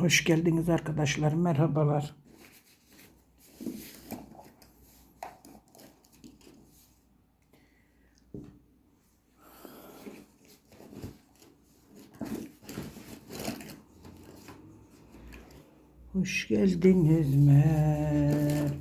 Hoş geldiniz arkadaşlar. Merhabalar. Hoş geldiniz merhaba.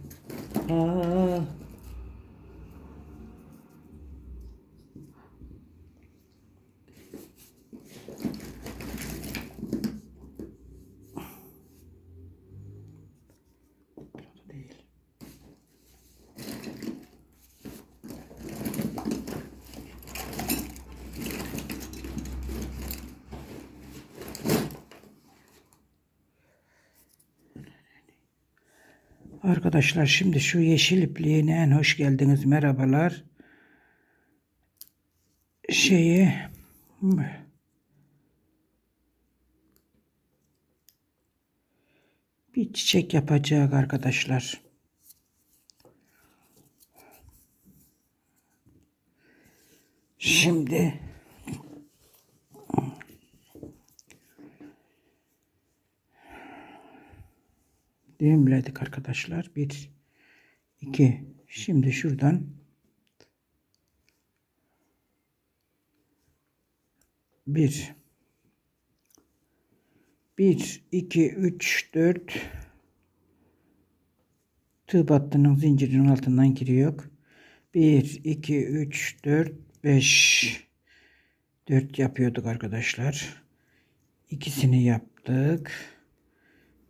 Arkadaşlar şimdi şu yeşil ipliğine en hoş geldiniz. Merhabalar. Şeyi bir çiçek yapacak arkadaşlar. Şimdi düğümledik arkadaşlar. Bir, iki. Şimdi şuradan bir, bir, iki, üç, dört. Tığ battının zincirinin altından giriyor. Bir, iki, üç, dört, beş. Dört yapıyorduk arkadaşlar. İkisini yaptık.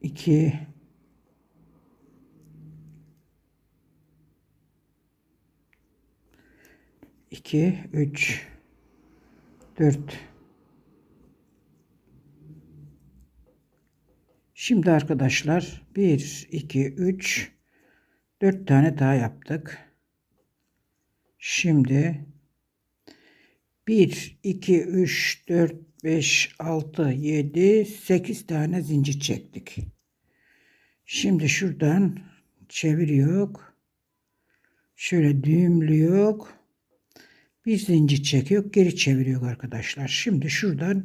2 2 3 4 Şimdi arkadaşlar 1 2 3 4 tane daha yaptık. Şimdi 1 2 3 4 5 6 7 8 tane zincir çektik. Şimdi şuradan çeviriyor. Şöyle düğümlüyor. Bir zincir çekiyor. Geri çeviriyor arkadaşlar. Şimdi şuradan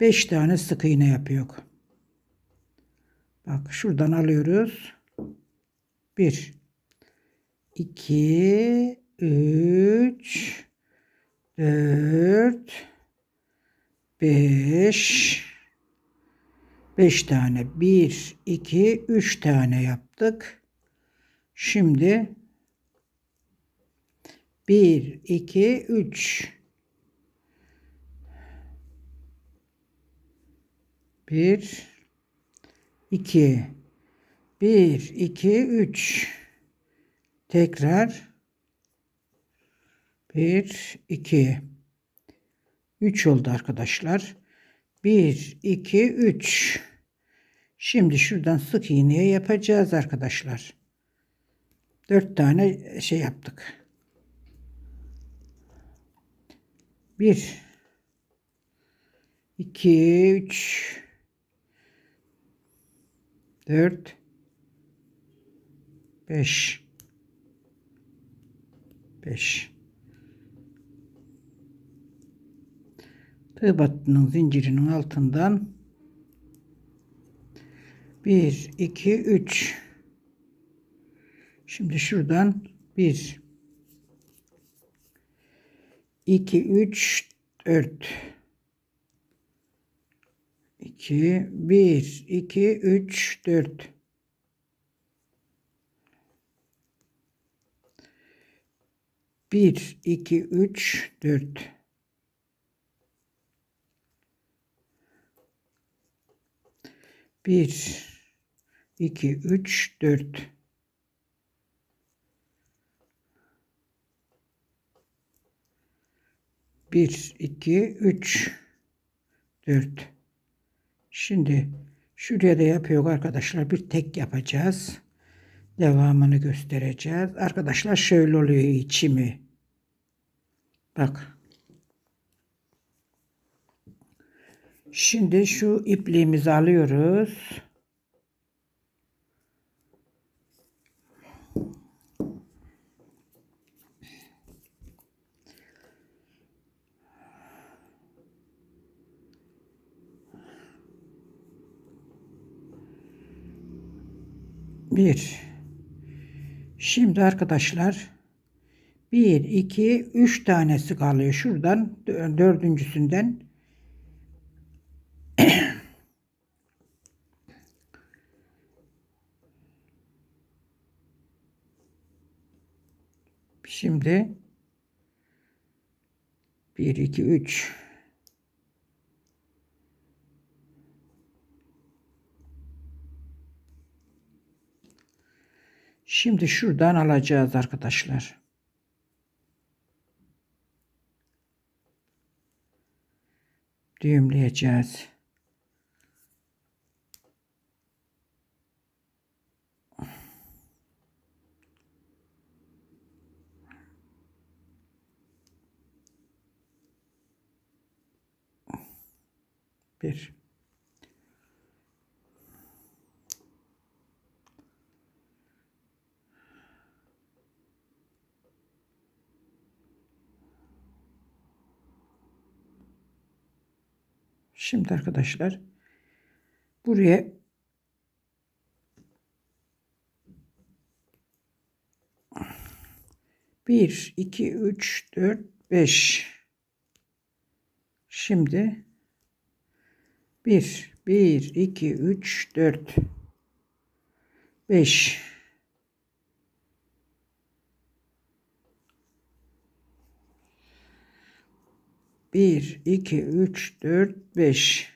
5 tane sık iğne yapıyor. Bak şuradan alıyoruz. 1 2 3 4 5 5 tane. 1 2 3 tane yaptık. Şimdi 1 2 3 1 2 1 2 3 tekrar 1 2 3 oldu arkadaşlar. 1 2 3 Şimdi şuradan sık iğneye yapacağız arkadaşlar. 4 tane şey yaptık. 1 2 3 4 5 5 Tığ battının zincirinin altından 1 2 3 Şimdi şuradan 1 2 3 4 2 1 2 3 4 1 2 3 4 1 2 3 4 1 2 3 4 Şimdi Şuraya da yapıyor arkadaşlar. Bir tek yapacağız. Devamını göstereceğiz. Arkadaşlar şöyle oluyor içimi. Bak. Şimdi şu ipliğimizi alıyoruz. Bir. Şimdi arkadaşlar bir, iki, üç tanesi kalıyor. Şuradan dördüncüsünden Şimdi bir, iki, üç. Şimdi şuradan alacağız arkadaşlar. Düğümleyeceğiz. Bir. Şimdi arkadaşlar buraya bir, iki, üç, dört, beş. Şimdi bir, bir, iki, üç, dört, beş. Bir, iki, üç, dört, beş.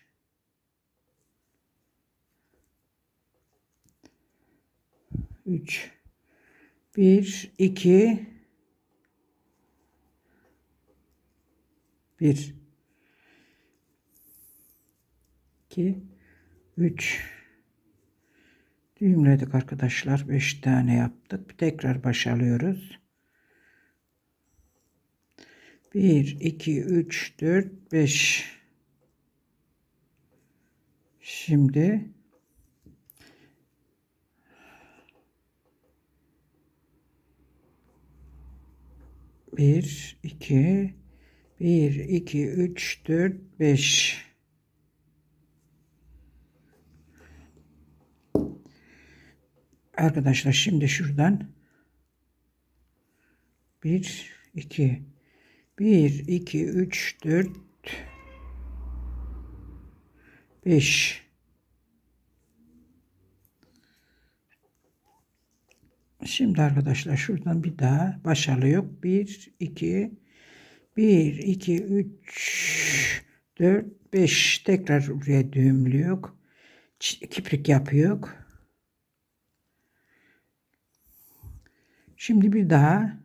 Üç. Bir, iki. Bir. İki, üç. Düğümledik arkadaşlar. Beş tane yaptık. Tekrar baş alıyoruz. 1, 2, 3, 4, 5. Şimdi bir, iki, bir, iki, üç, dört, beş. Arkadaşlar şimdi şuradan bir, iki, 1, 2, 3, 4, 5. Şimdi arkadaşlar şuradan bir daha baş alıyor. 1, 2, 1, 2, 3, 4, 5. Tekrar buraya düğümlüyor. Kiprik yapıyor. Şimdi bir daha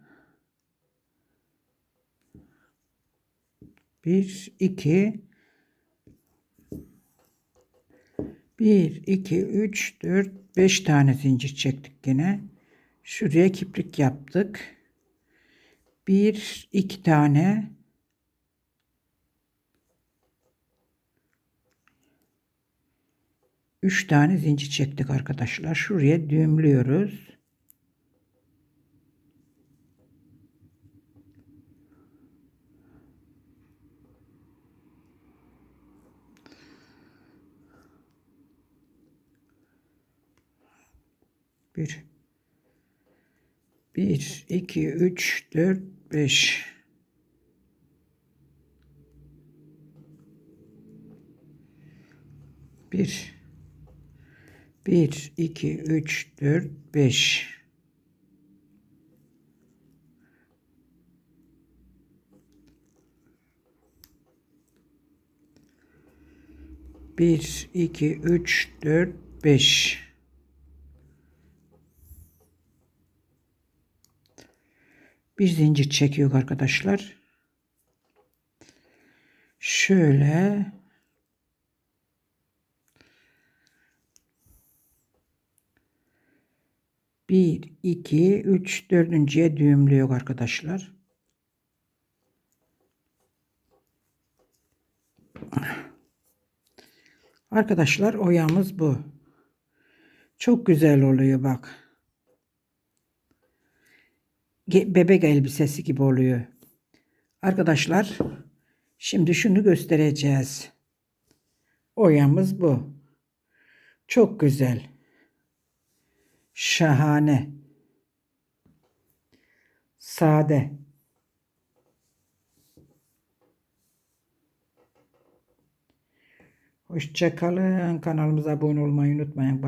1 2 1 2 3 4 5 tane zincir çektik yine. Şuraya kiprik yaptık. 1 2 tane Üç tane zincir çektik arkadaşlar. Şuraya düğümlüyoruz. Bir. Bir, iki, üç, dört, beş. Bir. Bir, iki, üç, dört, beş. Bir, iki, üç, dört, beş. bir zincir çekiyor arkadaşlar. Şöyle bir, iki, üç, dördüncüye düğümlüyor arkadaşlar. Arkadaşlar oyamız bu. Çok güzel oluyor bak. Bebek elbisesi gibi oluyor. Arkadaşlar şimdi şunu göstereceğiz. Oyamız bu. Çok güzel. Şahane. Sade. Hoşçakalın. Kanalımıza abone olmayı unutmayın.